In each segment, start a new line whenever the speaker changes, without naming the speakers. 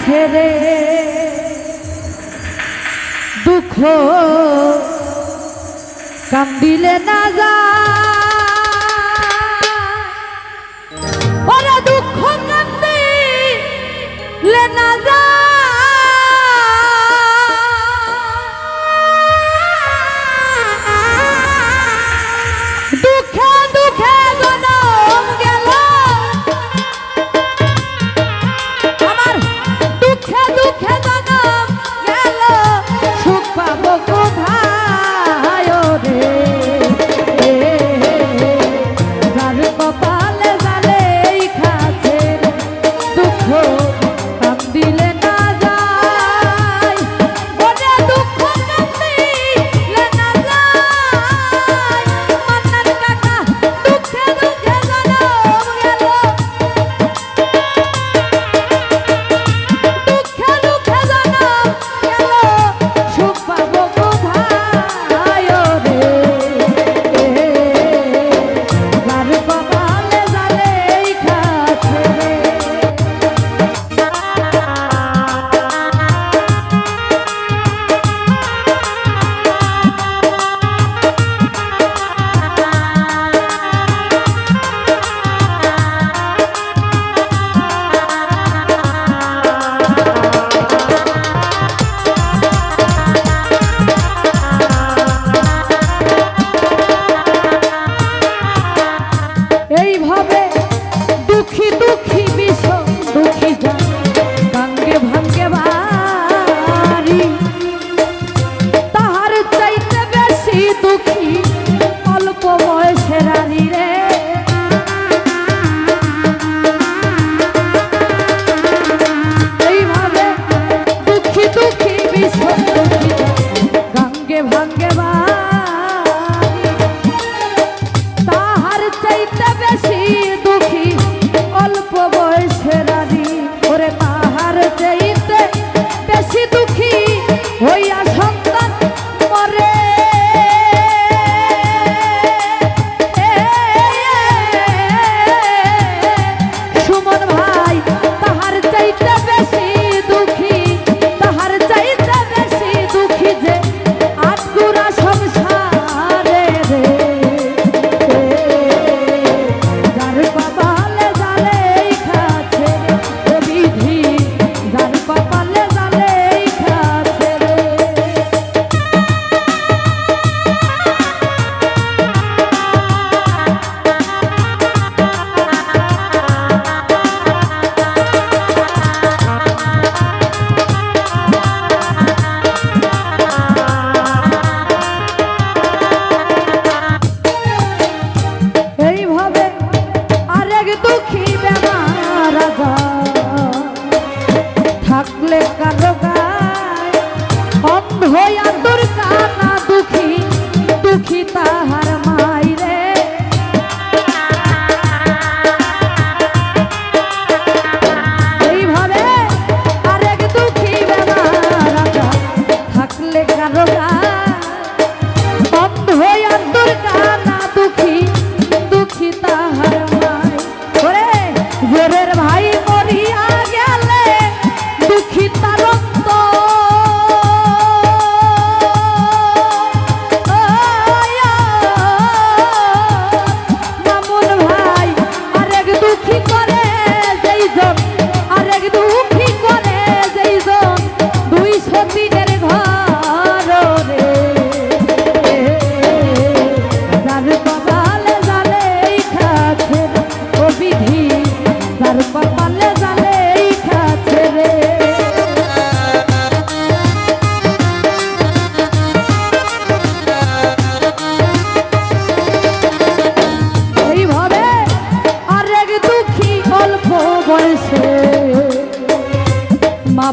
ছেড়ে দুঃখ কান্দিলে না যা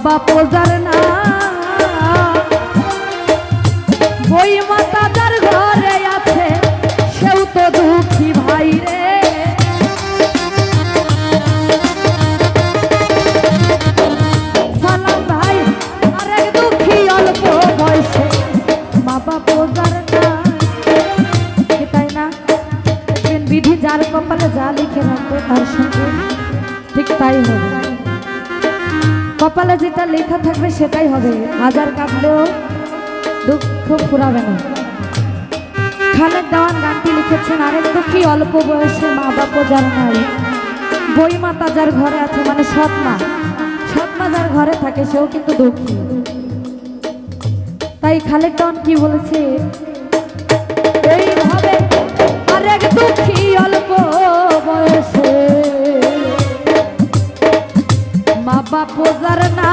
বাবা পোজার না। বই মাতা যার ঘরে আছে, সেও তো দুঃখী ভাই রে। সালাম ভাই, আরেক দুঃখী অল্প বয়সে মা বাবা পোজার না। তাই কপালে যা লিখে রাখবে তার সঙ্গে ঠিক তাই হবে। কপালে যেটা লেখা থাকবে সেটাই হবে। হাজার কাঁপলেও দুঃখ ফুরাবে না। খালেদ দেওয়ান গানটি লিখেছেন আরে দুঃখী, অল্প বয়সে মা বাপ যার নাই। বই মাতা যার ঘরে আছে মানে সৎ মা সৎ মা যার ঘরে থাকে, সেও কিন্তু দুঃখী। তাই খালেদ দেওয়ান কি বলেছে? এইভাবে আরেক দুঃখী, অল্প বয়স মা বাপ জার না।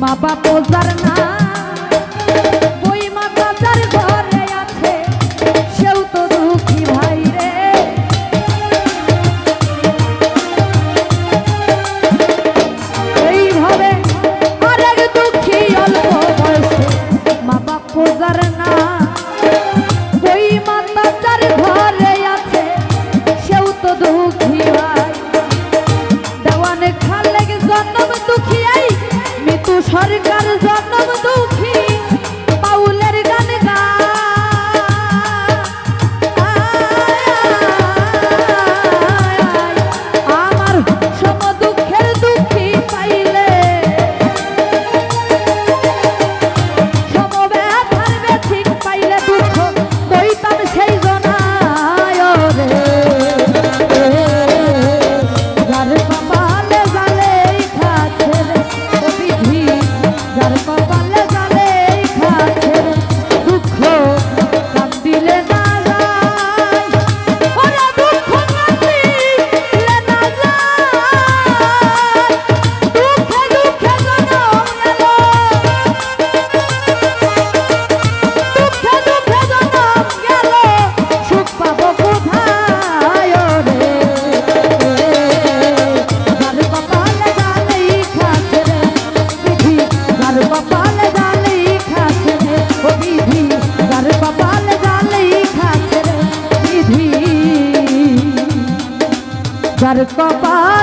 মা বাপ যার না কপাল